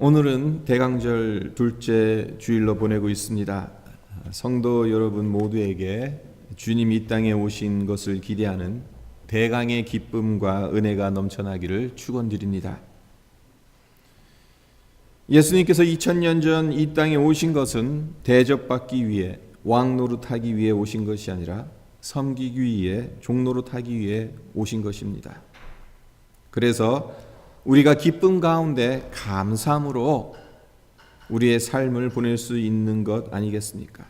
오늘은 대강절 둘째 주일로 보내고 있습니다. 성도 여러분 모두에게 주님이 이 땅에 오신 것을 기대하는 대강의 기쁨과 은혜가 넘쳐나기를 축원드립니다. 예수님께서 2000년 전 이 땅에 오신 것은 대접받기 위해 왕 노릇하기 위해 오신 것이 아니라 섬기기 위해 종노릇하기 위해 오신 것입니다. 그래서 우리가 기쁨 가운데 감사함으로 우리의 삶을 보낼 수 있는 것 아니겠습니까?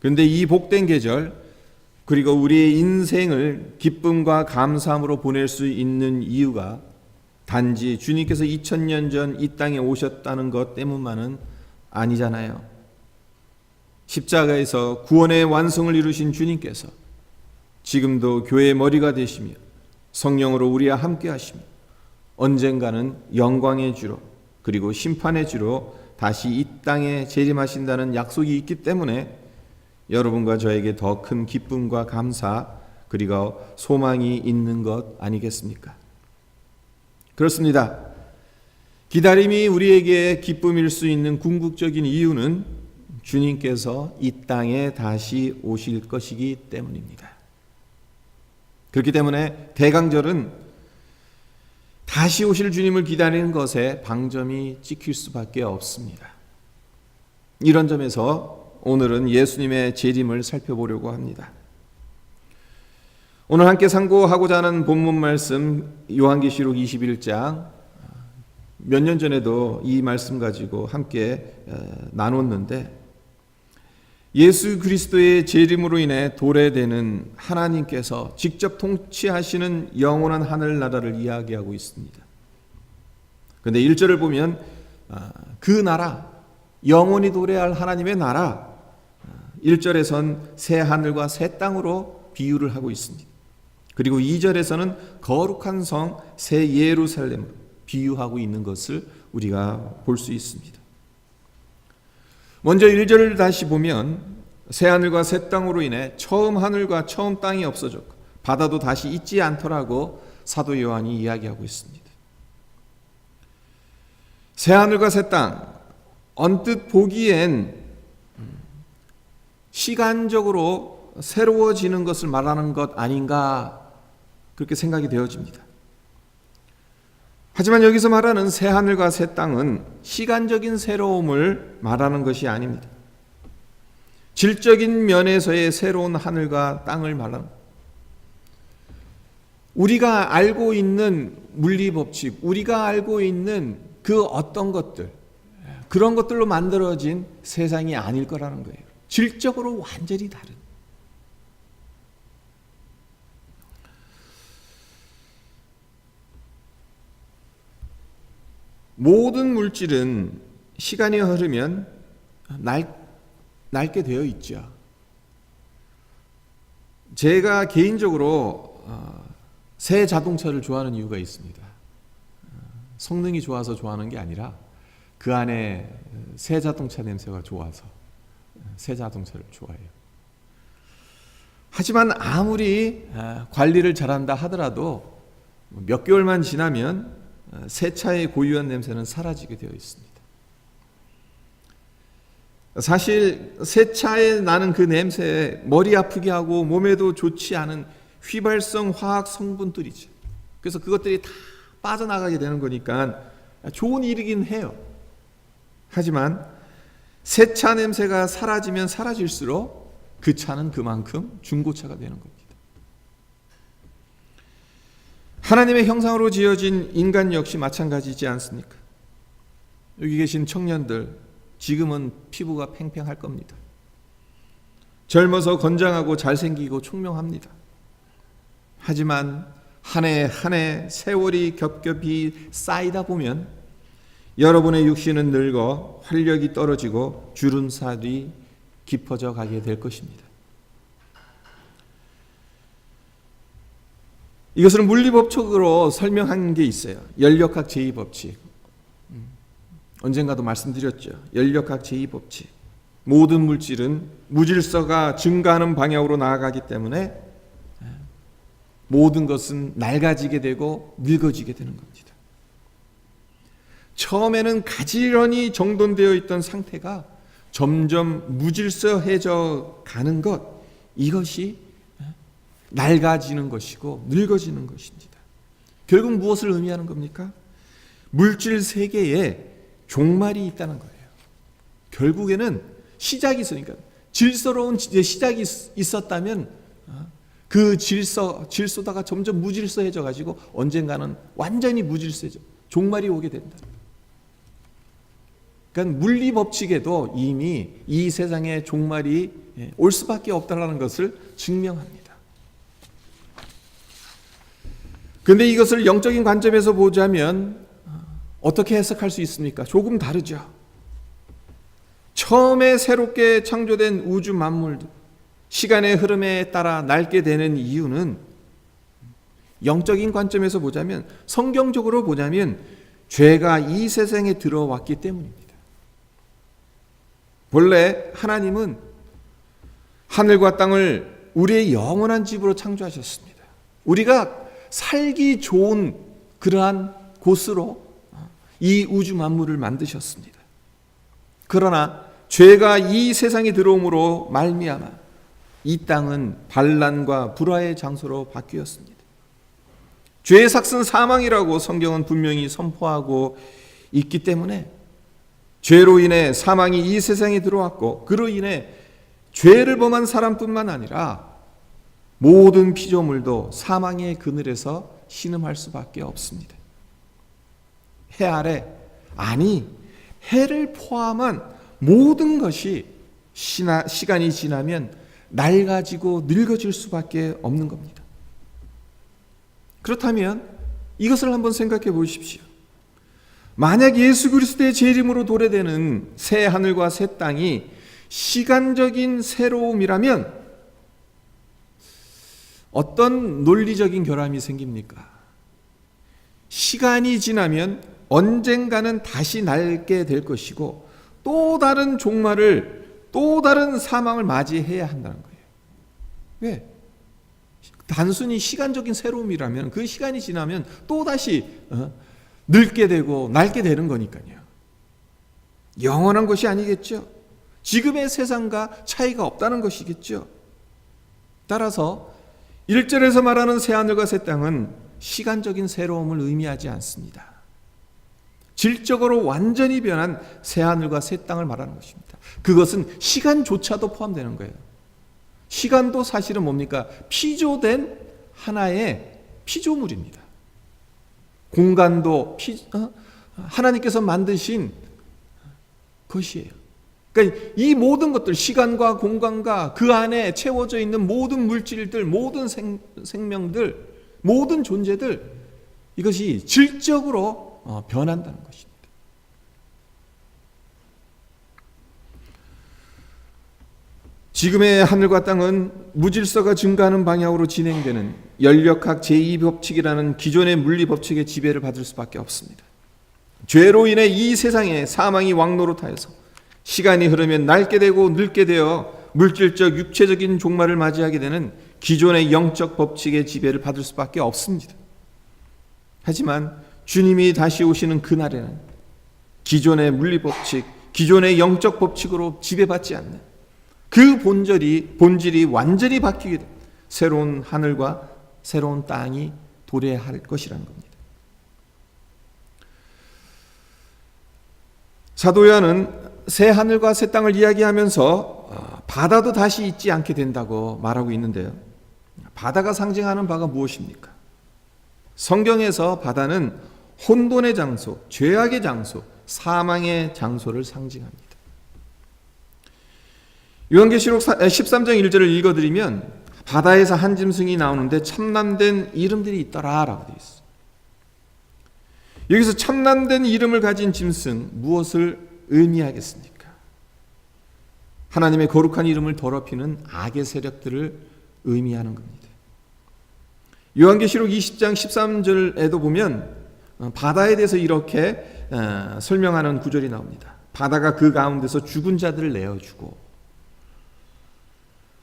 그런데 이 복된 계절 그리고 우리의 인생을 기쁨과 감사함으로 보낼 수 있는 이유가 단지 주님께서 2000년 전 이 땅에 오셨다는 것 때문만은 아니잖아요. 십자가에서 구원의 완성을 이루신 주님께서 지금도 교회의 머리가 되시며 성령으로 우리와 함께 하시며 언젠가는 영광의 주로 그리고 심판의 주로 다시 이 땅에 재림하신다는 약속이 있기 때문에 여러분과 저에게 더 큰 기쁨과 감사 그리고 소망이 있는 것 아니겠습니까? 그렇습니다. 기다림이 우리에게 기쁨일 수 있는 궁극적인 이유는 주님께서 이 땅에 다시 오실 것이기 때문입니다. 그렇기 때문에 대강절은 다시 오실 주님을 기다리는 것에 방점이 찍힐 수밖에 없습니다. 이런 점에서 오늘은 예수님의 재림을 살펴보려고 합니다. 오늘 함께 상고하고자 하는 본문 말씀 요한계시록 21장 몇 년 전에도 이 말씀 가지고 함께 나눴는데 예수 그리스도의 재림으로 인해 도래되는 하나님께서 직접 통치하시는 영원한 하늘 나라를 이야기하고 있습니다. 그런데 1절을 보면 그 나라 영원히 도래할 하나님의 나라 1절에선 새 하늘과 새 땅으로 비유를 하고 있습니다. 그리고 2절에서는 거룩한 성 새 예루살렘 비유하고 있는 것을 우리가 볼 수 있습니다. 먼저 1절을 다시 보면 새 하늘과 새 땅으로 인해 처음 하늘과 처음 땅이 없어졌고 바다도 다시 있지 않더라고 사도 요한이 이야기하고 있습니다. 새 하늘과 새 땅 언뜻 보기엔 시간적으로 새로워지는 것을 말하는 것 아닌가 그렇게 생각이 되어집니다. 하지만 여기서 말하는 새 하늘과 새 땅은 시간적인 새로움을 말하는 것이 아닙니다. 질적인 면에서의 새로운 하늘과 땅을 말하는 우리가 알고 있는 물리 법칙, 우리가 알고 있는 그 어떤 것들 그런 것들로 만들어진 세상이 아닐 거라는 거예요. 질적으로 완전히 다른 모든 물질은 시간이 흐르면 날, 낡게 되어 있죠. 제가 개인적으로 어, 새 자동차를 좋아하는 이유가 있습니다. 성능이 좋아서 좋아하는 게 아니라 그 안에 새 자동차 냄새가 좋아서 새 자동차를 좋아해요. 하지만 아무리 아, 관리를 잘한다 하더라도 몇 개월만 지나면 새 차의 고유한 냄새는 사라지게 되어 있습니다. 사실 새 차에 나는 그 냄새에 머리 아프게 하고 몸에도 좋지 않은 휘발성 화학 성분들이죠. 그래서 그것들이 다 빠져나가게 되는 거니까 좋은 일이긴 해요. 하지만 새차 냄새가 사라지면 사라질수록 그 차는 그만큼 중고차가 되는 겁니다. 하나님의 형상으로 지어진 인간 역시 마찬가지지 않습니까? 여기 계신 청년들 지금은 피부가 팽팽할 겁니다. 젊어서 건장하고 잘생기고 총명합니다. 하지만 한 해 한 해 세월이 겹겹이 쌓이다 보면 여러분의 육신은 늙어 활력이 떨어지고 주름살이 깊어져 가게 될 것입니다. 이것을 물리법칙으로 설명한 게 있어요. 연력학 제2법칙. 언젠가도 말씀드렸죠. 연력학 제2법칙. 모든 물질은 무질서가 증가하는 방향으로 나아가기 때문에 모든 것은 낡아지게 되고 늙어지게 되는 겁니다. 처음에는 가지런히 정돈되어 있던 상태가 점점 무질서해져 가는 것 이것이 낡아지는 것이고 늙어지는 것입니다. 결국 무엇을 의미하는 겁니까? 물질 세계에 종말이 있다는 거예요. 결국에는 시작이 있으니까 질서로운 이제 시작이 있- 있었다면 어, 그 질서 질서다가 점점 무질서해져 가지고 언젠가는 완전히 무질서해져 종말이 오게 된다. 그러니까 물리 법칙에도 이미 이 세상의 종말이 예, 올 수밖에 없다라는 것을 증명합니다. 근데 이것을 영적인 관점에서 보자면 어, 어떻게 해석할 수 있습니까? 조금 다르죠. 처음에 새롭게 창조된 우주 만물들, 시간의 흐름에 따라 낡게 되는 이유는 영적인 관점에서 보자면, 성경적으로 보자면, 죄가 이 세상에 들어왔기 때문입니다. 본래 하나님은 하늘과 땅을 우리의 영원한 집으로 창조하셨습니다. 우리가 살기 좋은 그러한 곳으로 이 우주 만물을 만드셨습니다. 그러나 죄가 이 세상에 들어옴으로 말미암아 이 땅은 반란과 불화의 장소로 바뀌었습니다. 죄의 삭은 사망이라고 성경은 분명히 선포하고 있기 때문에 죄로 인해 사망이 이 세상에 들어왔고 그로 인해 죄를 범한 사람뿐만 아니라 모든 피조물도 사망의 그늘에서 신음할 수밖에 없습니다. 해 아래 아니 해를 포함한 모든 것이 시나, 시간이 지나면 낡아지고 늙어질 수밖에 없는 겁니다. 그렇다면 이것을 한번 생각해 보십시오. 만약 예수 그리스도의 재림으로 도래되는 새 하늘과 새 땅이 시간적인 새로움이라면 어떤 논리적인 결함이 생깁니까? 시간이 지나면 언젠가는 다시 낡게 될 것이고 또 다른 종말을 또 다른 사망을 맞이해야 한다는 거예요. 왜? 단순히 시간적인 새로움이라면 그 시간이 지나면 또 다시 어? 늙게 되고 낡게 되는 거니까요. 영원한 것이 아니겠죠. 지금의 세상과 차이가 없다는 것이겠죠. 따라서 1절에서 말하는 새하늘과 새 땅은 시간적인 새로움을 의미하지 않습니다. 질적으로 완전히 변한 새하늘과 새 땅을 말하는 것입니다. 그것은 시간조차도 포함되는 거예요. 시간도 사실은 뭡니까? 피조된 하나의 피조물입니다. 공간도 피, 어? 하나님께서 만드신 것이에요. 그러니까 이 모든 것들, 시간과 공간과 그 안에 채워져 있는 모든 물질들, 모든 생, 생명들, 모든 존재들, 이것이 질적으로 어, 변한다는 것입니다. 지금의 하늘과 땅은 무질서가 증가하는 방향으로 진행되는 연력학 제2법칙이라는 기존의 물리 법칙의 지배를 받을 수밖에 없습니다. 죄로 인해 이 세상에 사망이 왕노릇하여서 시간이 흐르면 낡게 되고 늙게 되어 물질적 육체적인 종말을 맞이하게 되는 기존의 영적 법칙의 지배를 받을 수밖에 없습니다. 하지만 주님이 다시 오시는 그날에는 기존의 물리 법칙, 기존의 영적 법칙으로 지배받지 않는 그 본질이 본질이 완전히 바뀌게 된 새로운 하늘과 새로운 땅이 도래할 것이라는 겁니다. 사도 요한은 새 하늘과 새 땅을 이야기하면서 아, 바다도 다시 있지 않게 된다고 말하고 있는데요. 바다가 상징하는 바가 무엇입니까? 성경에서 바다는 혼돈의 장소, 죄악의 장소, 사망의 장소를 상징합니다. 요한계시록 13장 1절을 읽어드리면 바다에서 한 짐승이 나오는데 참남된 이름들이 있더라라고 되어 있어요. 여기서 참남된 이름을 가진 짐승 무엇을 의미하겠습니까? 하나님의 거룩한 이름을 더럽히는 악의 세력들을 의미하는 겁니다. 요한계시록 20장 13절에도 보면 어, 바다에 대해서 이렇게 어, 설명하는 구절이 나옵니다. 바다가 그 가운데서 죽은 자들을 내어주고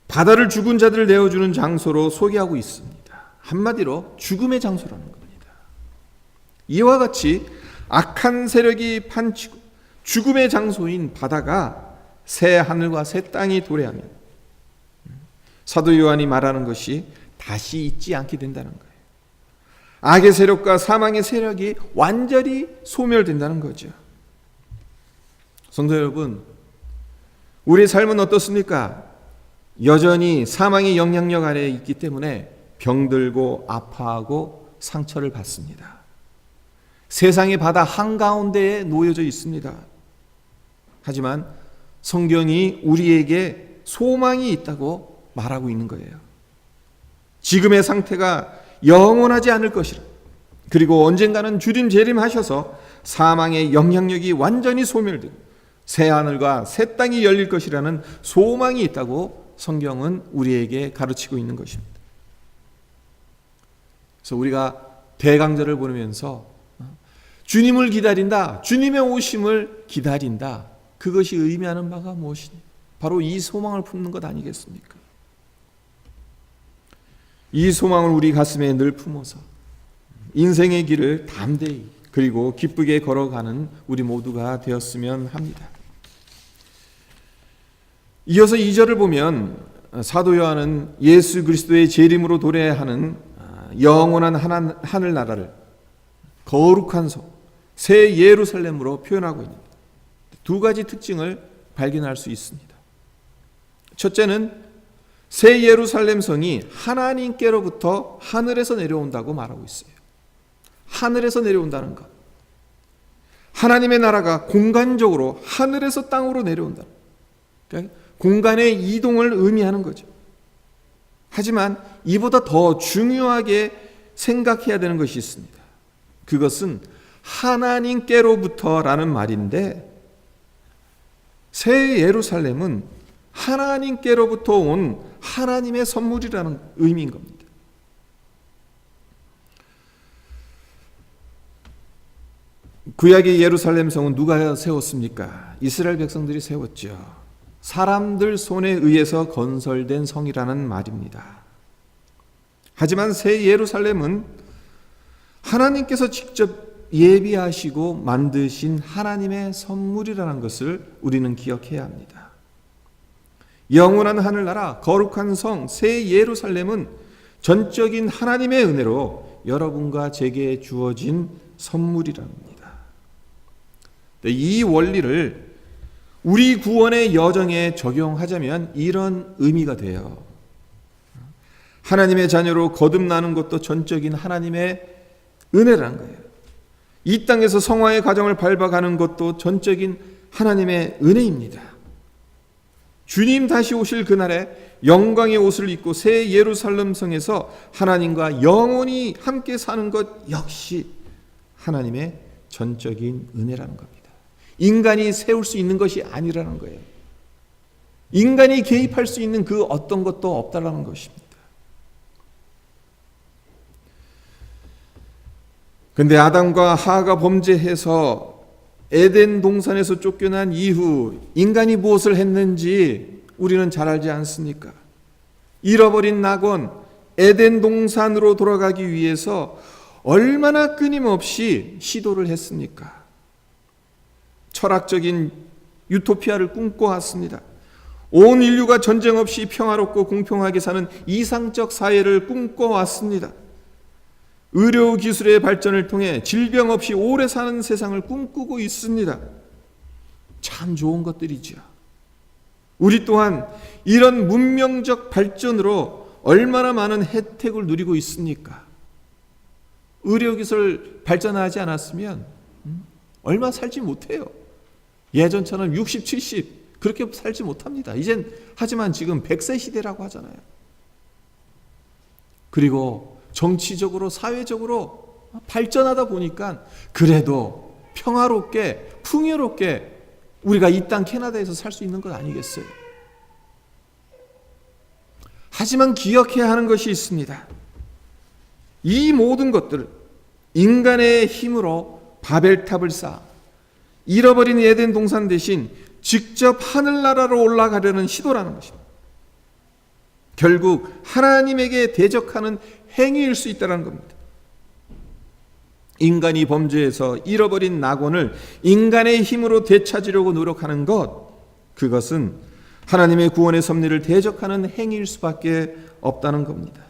바다를 죽은 자들을 내어주는 장소로 소개하고 있습니다. 한마디로 죽음의 장소라는 겁니다. 이와 같이 악한 세력이 판치고 죽음의 장소인 바다가 새 하늘과 새 땅이 도래하면 사도 요한이 말하는 것이 다시 있지 않게 된다는 거예요. 악의 세력과 사망의 세력이 완전히 소멸된다는 거죠. 성도 여러분, 우리 삶은 어떻습니까? 여전히 사망의 영향력 아래에 있기 때문에 병들고 아파하고 상처를 받습니다. 세상의 바다 한가운데에 놓여져 있습니다. 하지만 성경이 우리에게 소망이 있다고 말하고 있는 거예요. 지금의 상태가 영원하지 않을 것이라. 그리고 언젠가는 주림 재림하셔서 사망의 영향력이 완전히 소멸되고 새 하늘과 새 땅이 열릴 것이라는 소망이 있다고 성경은 우리에게 가르치고 있는 것입니다. 그래서 우리가 대강절을 보내면서 주님을 기다린다, 주님의 오심을 기다린다. 그것이 의미하는 바가 무엇이냐? 바로 이 소망을 품는 것 아니겠습니까? 이 소망을 우리 가슴에 늘 품어서 인생의 길을 담대히 그리고 기쁘게 걸어가는 우리 모두가 되었으면 합니다. 이어서 2절을 보면 사도 요한은 예수 그리스도의 재림으로 도래하는 영원한 하늘 나라를 거룩한 성, 새 예루살렘으로 표현하고 있는 두 가지 특징을 발견할 수 있습니다. 첫째는 새 예루살렘 성이 하나님께로부터 하늘에서 내려온다고 말하고 있어요. 하늘에서 내려온다는 것. 하나님의 나라가 공간적으로 하늘에서 땅으로 내려온다. 그러니까 공간의 이동을 의미하는 거죠. 하지만 이보다 더 중요하게 생각해야 되는 것이 있습니다. 그것은 하나님께로부터라는 말인데 새 예루살렘은 하나님께로부터 온 하나님의 선물이라는 의미인 겁니다. 구약의 예루살렘 성은 누가 세웠습니까? 이스라엘 백성들이 세웠죠. 사람들 손에 의해서 건설된 성이라는 말입니다. 하지만 새 예루살렘은 하나님께서 직접 예비하시고 만드신 하나님의 선물이라는 것을 우리는 기억해야 합니다. 영원한 하늘나라, 거룩한 성, 새 예루살렘은 전적인 하나님의 은혜로 여러분과 제게 주어진 선물이랍니다. 이 원리를 우리 구원의 여정에 적용하자면 이런 의미가 돼요. 하나님의 자녀로 거듭나는 것도 전적인 하나님의 은혜라는 거예요. 이 땅에서 성화의 과정을 밟아가는 것도 전적인 하나님의 은혜입니다. 주님 다시 오실 그날에 영광의 옷을 입고 새 예루살렘 성에서 하나님과 영원히 함께 사는 것 역시 하나님의 전적인 은혜라는 겁니다. 인간이 세울 수 있는 것이 아니라는 거예요. 인간이 개입할 수 있는 그 어떤 것도 없다라는 것입니다. 근데 아담과 하가 범죄해서 에덴 동산에서 쫓겨난 이후 인간이 무엇을 했는지 우리는 잘 알지 않습니까? 잃어버린 낙원 에덴 동산으로 돌아가기 위해서 얼마나 끊임없이 시도를 했습니까? 철학적인 유토피아를 꿈꿔왔습니다. 온 인류가 전쟁 없이 평화롭고 공평하게 사는 이상적 사회를 꿈꿔왔습니다. 의료 기술의 발전을 통해 질병 없이 오래 사는 세상을 꿈꾸고 있습니다. 참 좋은 것들이죠. 우리 또한 이런 문명적 발전으로 얼마나 많은 혜택을 누리고 있습니까? 의료 기술 발전하지 않았으면 음, 얼마 살지 못해요. 예전처럼 60, 70 그렇게 살지 못합니다. 이젠 하지만 지금 100세 시대라고 하잖아요. 그리고 정치적으로 사회적으로 발전하다 보니까 그래도 평화롭게 풍요롭게 우리가 이 땅 캐나다에서 살 수 있는 것 아니겠어요? 하지만 기억해야 하는 것이 있습니다. 이 모든 것들 인간의 힘으로 바벨탑을 쌓아 잃어버린 에덴 동산 대신 직접 하늘나라로 올라가려는 시도라는 것입니다. 결국 하나님에게 대적하는 행위일 수 있다는 겁니다. 인간이 범죄해서 잃어버린 낙원을 인간의 힘으로 되찾으려고 노력하는 것, 그것은 하나님의 구원의 섭리를 대적하는 행위일 수밖에 없다는 겁니다.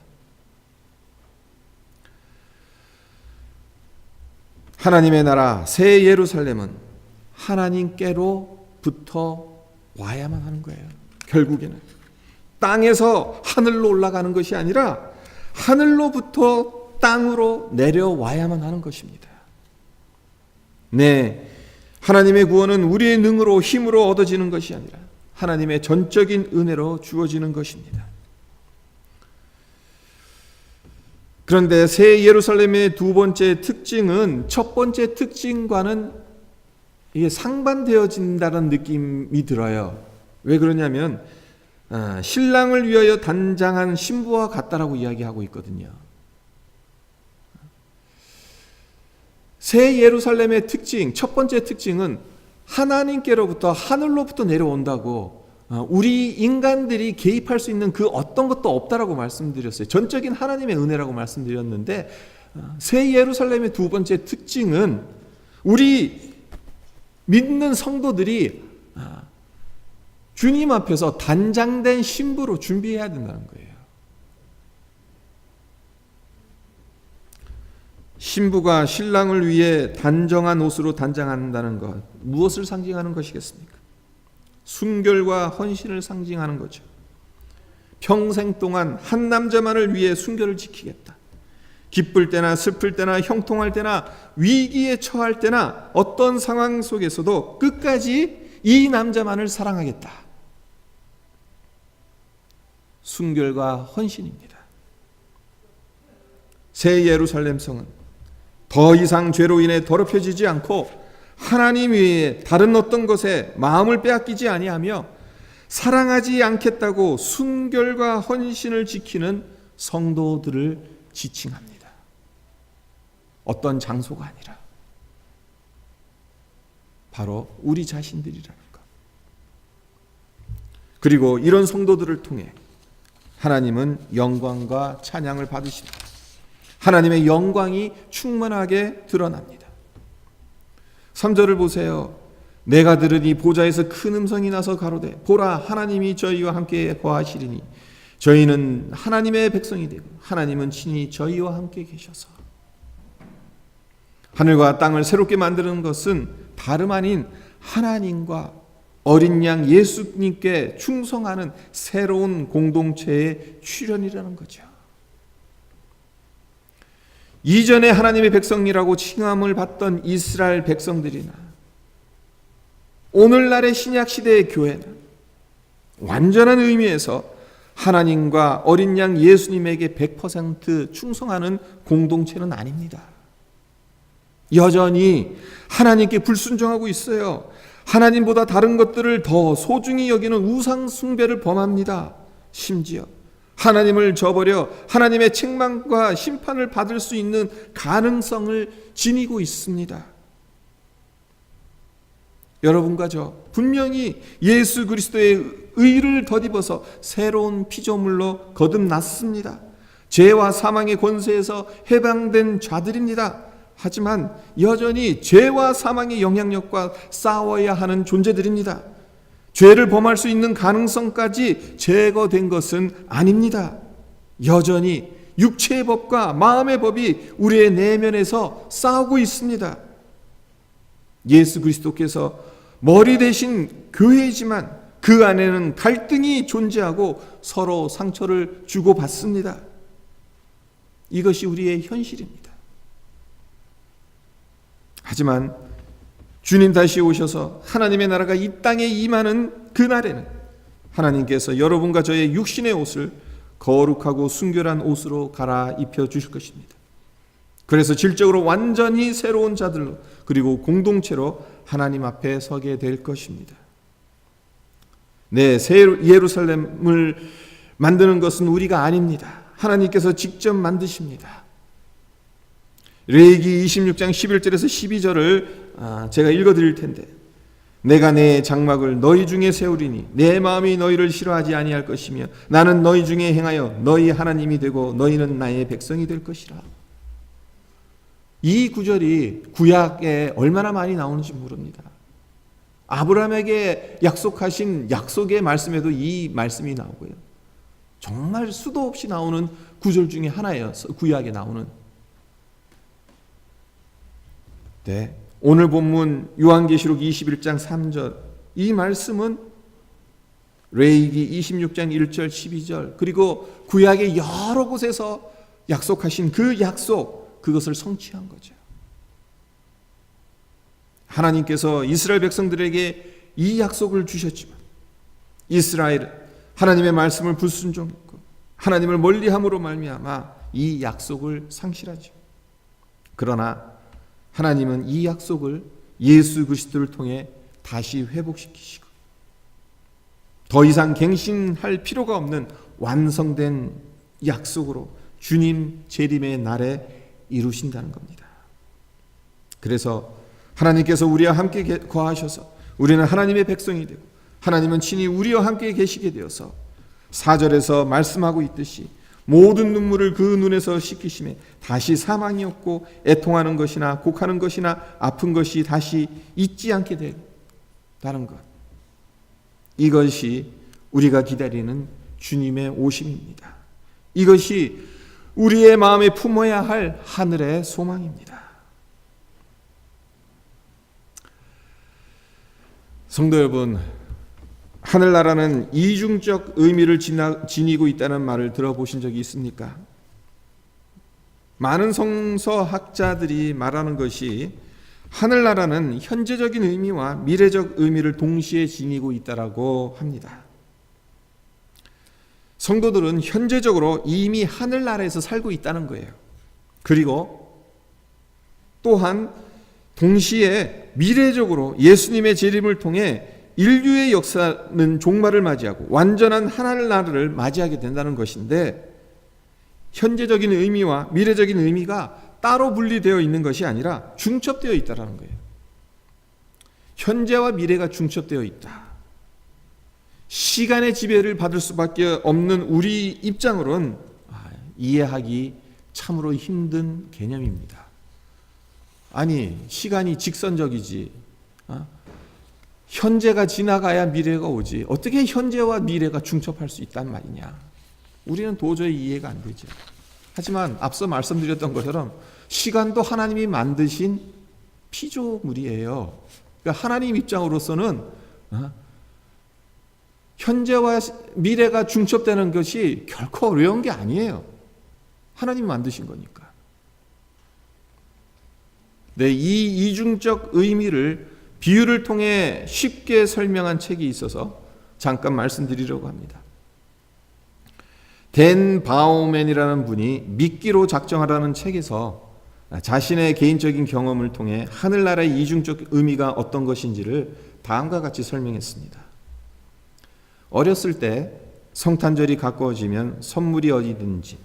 하나님의 나라 새 예루살렘은 하나님께로부터 와야만 하는 거예요. 결국에는 땅에서 하늘로 올라가는 것이 아니라 하늘로부터 땅으로 내려와야만 하는 것입니다. 네. 하나님의 구원은 우리의 능으로 힘으로 얻어지는 것이 아니라 하나님의 전적인 은혜로 주어지는 것입니다. 그런데 새 예루살렘의 두 번째 특징은 첫 번째 특징과는 이게 상반되어진다는 느낌이 들어요. 왜 그러냐면 아, 신랑을 위하여 단장한 신부와 같다라고 이야기하고 있거든요. 새 예루살렘의 특징, 첫 번째 특징은 하나님께로부터 하늘로부터 내려온다고 어, 우리 인간들이 개입할 수 있는 그 어떤 것도 없다라고 말씀드렸어요. 전적인 하나님의 은혜라고 말씀드렸는데 어, 새 예루살렘의 두 번째 특징은 우리 믿는 성도들이 아, 주님 앞에서 단장된 신부로 준비해야 된다는 거예요. 신부가 신랑을 위해 단정한 옷으로 단장한다는 것 무엇을 상징하는 것이겠습니까? 순결과 헌신을 상징하는 거죠. 평생 동안 한 남자만을 위해 순결을 지키겠다. 기쁠 때나 슬플 때나 형통할 때나 위기에 처할 때나 어떤 상황 속에서도 끝까지 이 남자만을 사랑하겠다. 순결과 헌신입니다. 새 예루살렘 성은 더 이상 죄로 인해 더럽혀지지 않고 하나님 외에 다른 어떤 것에 마음을 빼앗기지 아니하며 사랑하지 않겠다고 순결과 헌신을 지키는 성도들을 지칭합니다. 어떤 장소가 아니라 바로 우리 자신들이라는 것. 그리고 이런 성도들을 통해 하나님은 영광과 찬양을 받으십니다. 하나님의 영광이 충만하게 드러납니다. 3절을 보세요. 내가 들으니 보좌에서 큰 음성이 나서 가로되 보라 하나님이 저희와 함께 거하시리니 저희는 하나님의 백성이 되고 하나님은 친히 저희와 함께 계셔서 하늘과 땅을 새롭게 만드는 것은 다름 아닌 하나님과 어린 양 예수님께 충성하는 새로운 공동체의 출현이라는 거죠. 이전에 하나님의 백성이라고 칭함을 받던 이스라엘 백성들이나 오늘날의 신약 시대의 교회는 완전한 의미에서 하나님과 어린 양 예수님에게 100% 충성하는 공동체는 아닙니다. 여전히 하나님께 불순종하고 있어요. 하나님보다 다른 것들을 더 소중히 여기는 우상 숭배를 범합니다. 심지어 하나님을 저버려 하나님의 책망과 심판을 받을 수 있는 가능성을 지니고 있습니다. 여러분과 저 분명히 예수 그리스도의 의를 덧입어서 새로운 피조물로 거듭났습니다. 죄와 사망의 권세에서 해방된 자들입니다. 하지만 여전히 죄와 사망의 영향력과 싸워야 하는 존재들입니다. 죄를 범할 수 있는 가능성까지 제거된 것은 아닙니다. 여전히 육체의 법과 마음의 법이 우리의 내면에서 싸우고 있습니다. 예수 그리스도께서 머리 대신 교회이지만 그 안에는 갈등이 존재하고 서로 상처를 주고받습니다. 이것이 우리의 현실입니다. 하지만 주님 다시 오셔서 하나님의 나라가 이 땅에 임하는 그날에는 하나님께서 여러분과 저의 육신의 옷을 거룩하고 순결한 옷으로 갈아입혀 주실 것입니다. 그래서 질적으로 완전히 새로운 자들로 그리고 공동체로 하나님 앞에 서게 될 것입니다. 네, 새 예루살렘을 만드는 것은 우리가 아닙니다. 하나님께서 직접 만드십니다. 레이기 26장 11절에서 12절을 제가 읽어 드릴 텐데 내가 내 장막을 너희 중에 세우리니 내 마음이 너희를 싫어하지 아니할 것이며 나는 너희 중에 행하여 너희 하나님이 되고 너희는 나의 백성이 될 것이라. 이 구절이 구약에 얼마나 많이 나오는지 모릅니다. 아브라함에게 약속하신 약속의 말씀에도 이 말씀이 나오고요. 정말 수도 없이 나오는 구절 중에 하나예요. 구약에 나오는. 네. 오늘 본문 요한계시록 21장 3절 이 말씀은 레이기 26장 1절 12절 그리고 구약의 여러 곳에서 약속하신 그 약속 그것을 성취한 거죠. 하나님께서 이스라엘 백성들에게 이 약속을 주셨지만 이스라엘은 하나님의 말씀을 불순종했고 하나님을 멀리함으로 말미암아 이 약속을 상실하죠. 그러나 하나님은 이 약속을 예수 그리스도를 통해 다시 회복시키시고 더 이상 갱신할 필요가 없는 완성된 약속으로 주님 재림의 날에 이루신다는 겁니다. 그래서 하나님께서 우리와 함께 거하셔서 우리는 하나님의 백성이 되고 하나님은 친히 우리와 함께 계시게 되어서 4절에서 말씀하고 있듯이 모든 눈물을 그 눈에서 씻기심에 다시 사망이 없고 애통하는 것이나 곡하는 것이나 아픈 것이 다시 있지 않게 된다는 것. 이것이 우리가 기다리는 주님의 오심입니다. 이것이 우리의 마음에 품어야 할 하늘의 소망입니다. 성도 여러분, 하늘나라는 이중적 의미를 지니고 있다는 말을 들어보신 적이 있습니까? 많은 성서학자들이 말하는 것이 하늘나라는 현재적인 의미와 미래적 의미를 동시에 지니고 있다라고 합니다. 성도들은 현재적으로 이미 하늘나라에서 살고 있다는 거예요. 그리고 또한 동시에 미래적으로 예수님의 재림을 통해 인류의 역사는 종말을 맞이하고 완전한 하늘나라를 맞이하게 된다는 것인데 현재적인 의미와 미래적인 의미가 따로 분리되어 있는 것이 아니라 중첩되어 있다라는 거예요. 현재와 미래가 중첩되어 있다. 시간의 지배를 받을 수밖에 없는 우리 입장으로는 아, 이해하기 참으로 힘든 개념입니다. 아니 시간이 직선적이지. 어? 현재가 지나가야 미래가 오지. 어떻게 현재와 미래가 중첩할 수 있단 말이냐. 우리는 도저히 이해가 안 되죠. 하지만 앞서 말씀드렸던 것처럼 시간도 하나님이 만드신 피조물이에요. 그러니까 하나님 입장으로서는 어? 현재와 미래가 중첩되는 것이 결코 어려운 게 아니에요. 하나님이 만드신 거니까. 네, 이 이중적 의미를 비유를 통해 쉽게 설명한 책이 있어서 잠깐 말씀드리려고 합니다. 댄 바우맨이라는 분이 미끼로 작정하라는 책에서 자신의 개인적인 경험을 통해 하늘나라의 이중적 의미가 어떤 것인지를 다음과 같이 설명했습니다. 어렸을 때 성탄절이 가까워지면 선물이 어디든지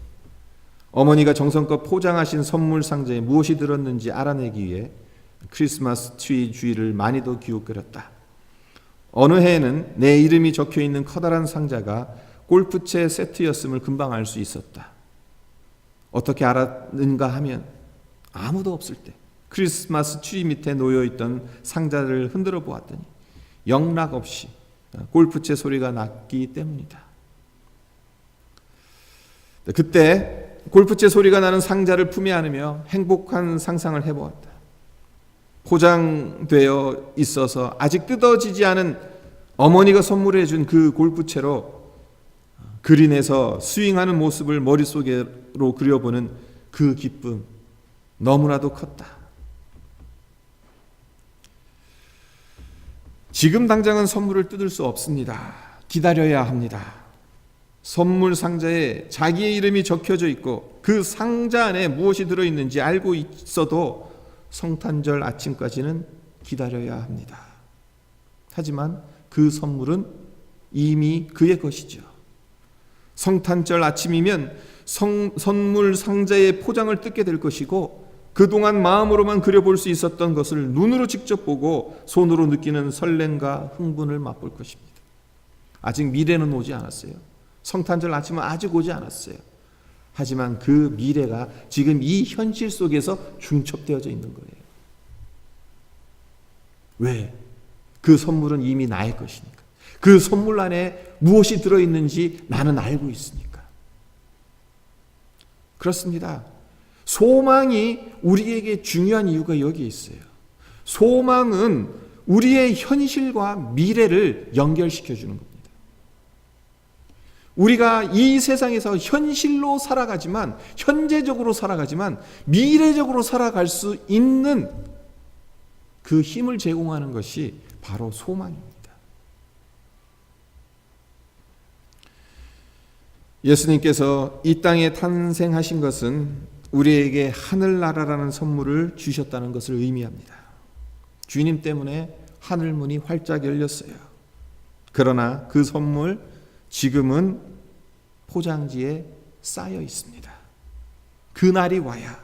어머니가 정성껏 포장하신 선물 상자에 무엇이 들었는지 알아내기 위해 크리스마스 트리 주위를 많이도 기웃거렸다. 어느 해에는 내 이름이 적혀 있는 커다란 상자가 골프채 세트였음을 금방 알 수 있었다. 어떻게 알았는가 하면 아무도 없을 때 크리스마스 트리 밑에 놓여 있던 상자를 흔들어 보았더니 영락 없이 골프채 소리가 났기 때문이다. 그때 골프채 소리가 나는 상자를 품에 안으며 행복한 상상을 해보았다. 포장되어 있어서 아직 뜯어지지 않은 어머니가 선물해 준 그 골프채로 그린에서 스윙하는 모습을 머릿속으로 그려보는 그 기쁨 너무나도 컸다. 지금 당장은 선물을 뜯을 수 없습니다. 기다려야 합니다. 선물 상자에 자기의 이름이 적혀져 있고 그 상자 안에 무엇이 들어 있는지 알고 있어도 성탄절 아침까지는 기다려야 합니다. 하지만 그 선물은 이미 그의 것이죠. 성탄절 아침이면 성, 선물 상자의 포장을 뜯게 될 것이고 그동안 마음으로만 그려볼 수 있었던 것을 눈으로 직접 보고 손으로 느끼는 설렘과 흥분을 맛볼 것입니다. 아직 미래는 오지 않았어요. 성탄절 아침은 아직 오지 않았어요. 하지만 그 미래가 지금 이 현실 속에서 중첩되어져 있는 거예요. 왜? 그 선물은 이미 나의 것이니까. 그 선물 안에 무엇이 들어있는지 나는 알고 있으니까. 그렇습니다. 소망이 우리에게 중요한 이유가 여기 있어요. 소망은 우리의 현실과 미래를 연결시켜 주는 겁니다. 우리가 이 세상에서 현실로 살아가지만, 현재적으로 살아가지만, 미래적으로 살아갈 수 있는 그 힘을 제공하는 것이 바로 소망입니다. 예수님께서 이 땅에 탄생하신 것은 우리에게 하늘나라라는 선물을 주셨다는 것을 의미합니다. 주님 때문에 하늘문이 활짝 열렸어요. 그러나 그 선물 지금은 포장지에 쌓여 있습니다. 그 날이 와야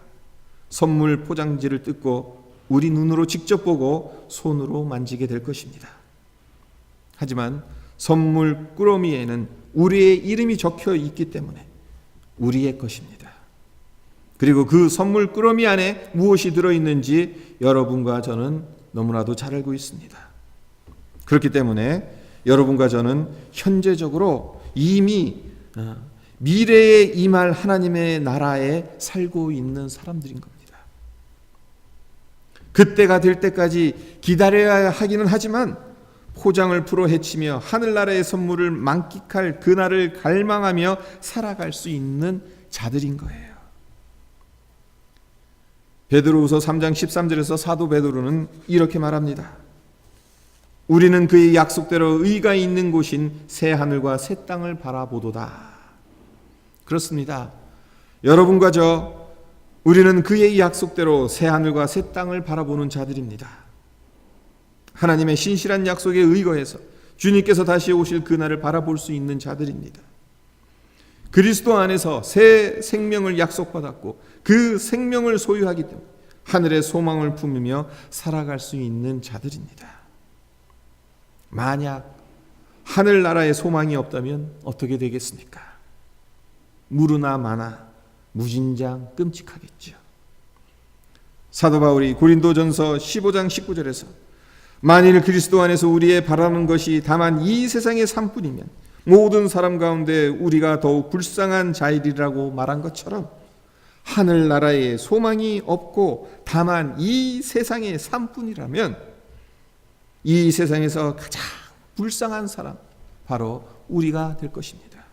선물 포장지를 뜯고 우리 눈으로 직접 보고 손으로 만지게 될 것입니다. 하지만 선물 꾸러미에는 우리의 이름이 적혀 있기 때문에 우리의 것입니다. 그리고 그 선물 꾸러미 안에 무엇이 들어있는지 여러분과 저는 너무나도 잘 알고 있습니다. 그렇기 때문에 여러분과 저는 현재적으로 이미 어, 미래에 임할 하나님의 나라에 살고 있는 사람들인 겁니다. 그때가 될 때까지 기다려야 하기는 하지만 포장을 풀어 헤치며 하늘나라의 선물을 만끽할 그날을 갈망하며 살아갈 수 있는 자들인 거예요. 베드로후서 3장 13절에서 사도 베드로는 이렇게 말합니다. 우리는 그의 약속대로 의가 있는 곳인 새 하늘과 새 땅을 바라보도다. 그렇습니다. 여러분과 저 우리는 그의 약속대로 새 하늘과 새 땅을 바라보는 자들입니다. 하나님의 신실한 약속에 의거해서 주님께서 다시 오실 그날을 바라볼 수 있는 자들입니다. 그리스도 안에서 새 생명을 약속받았고 그 생명을 소유하기 때문에 하늘의 소망을 품으며 살아갈 수 있는 자들입니다. 만약 하늘나라에 소망이 없다면 어떻게 되겠습니까? 무르나 마나 무진장 끔찍하겠죠. 사도 바울이 고린도전서 15장 19절에서 만일 그리스도 안에서 우리의 바라는 것이 다만 이 세상의 삶뿐이면 모든 사람 가운데 우리가 더욱 불쌍한 자일이라고 말한 것처럼 하늘나라에 소망이 없고 다만 이 세상의 삶뿐이라면 이 세상에서 가장 불쌍한 사람 바로 우리가 될 것입니다.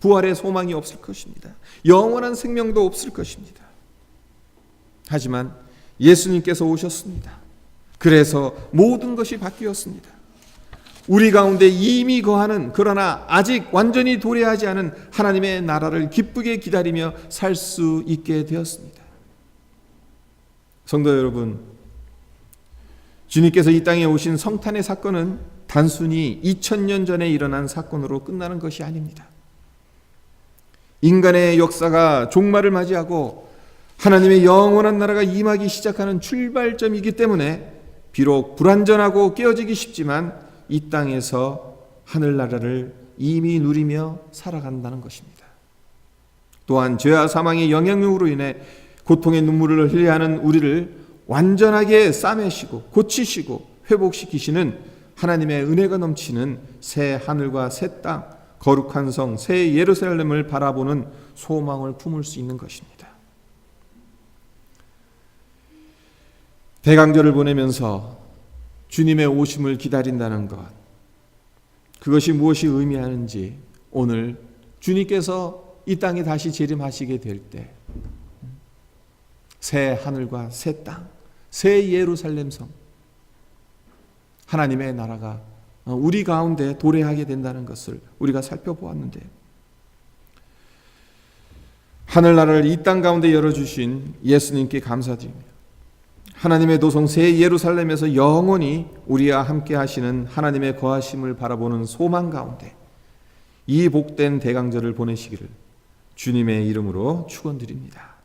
부활의 소망이 없을 것입니다. 영원한 생명도 없을 것입니다. 하지만 예수님께서 오셨습니다. 그래서 모든 것이 바뀌었습니다. 우리 가운데 이미 거하는 그러나 아직 완전히 도래하지 않은 하나님의 나라를 기쁘게 기다리며 살 수 있게 되었습니다. 성도 여러분, 주님께서 이 땅에 오신 성탄의 사건은 단순히 2000년 전에 일어난 사건으로 끝나는 것이 아닙니다. 인간의 역사가 종말을 맞이하고 하나님의 영원한 나라가 임하기 시작하는 출발점이기 때문에 비록 불완전하고 깨어지기 쉽지만 이 땅에서 하늘나라를 이미 누리며 살아간다는 것입니다. 또한 죄와 사망의 영향력으로 인해 고통의 눈물을 흘려야 하는 우리를 완전하게 싸매시고 고치시고 회복시키시는 하나님의 은혜가 넘치는 새 하늘과 새 땅, 거룩한 성, 새 예루살렘을 바라보는 소망을 품을 수 있는 것입니다. 대강절을 보내면서 주님의 오심을 기다린다는 것, 그것이 무엇이 의미하는지 오늘 주님께서 이 땅에 다시 재림하시게 될 때, 새 하늘과 새 땅, 새 예루살렘 성, 하나님의 나라가 우리 가운데 도래하게 된다는 것을 우리가 살펴보았는데, 하늘나라를 이 땅 가운데 열어주신 예수님께 감사드립니다. 하나님의 도성 새 예루살렘에서 영원히 우리와 함께 하시는 하나님의 거하심을 바라보는 소망 가운데 이 복된 대강절을 보내시기를 주님의 이름으로 축원드립니다.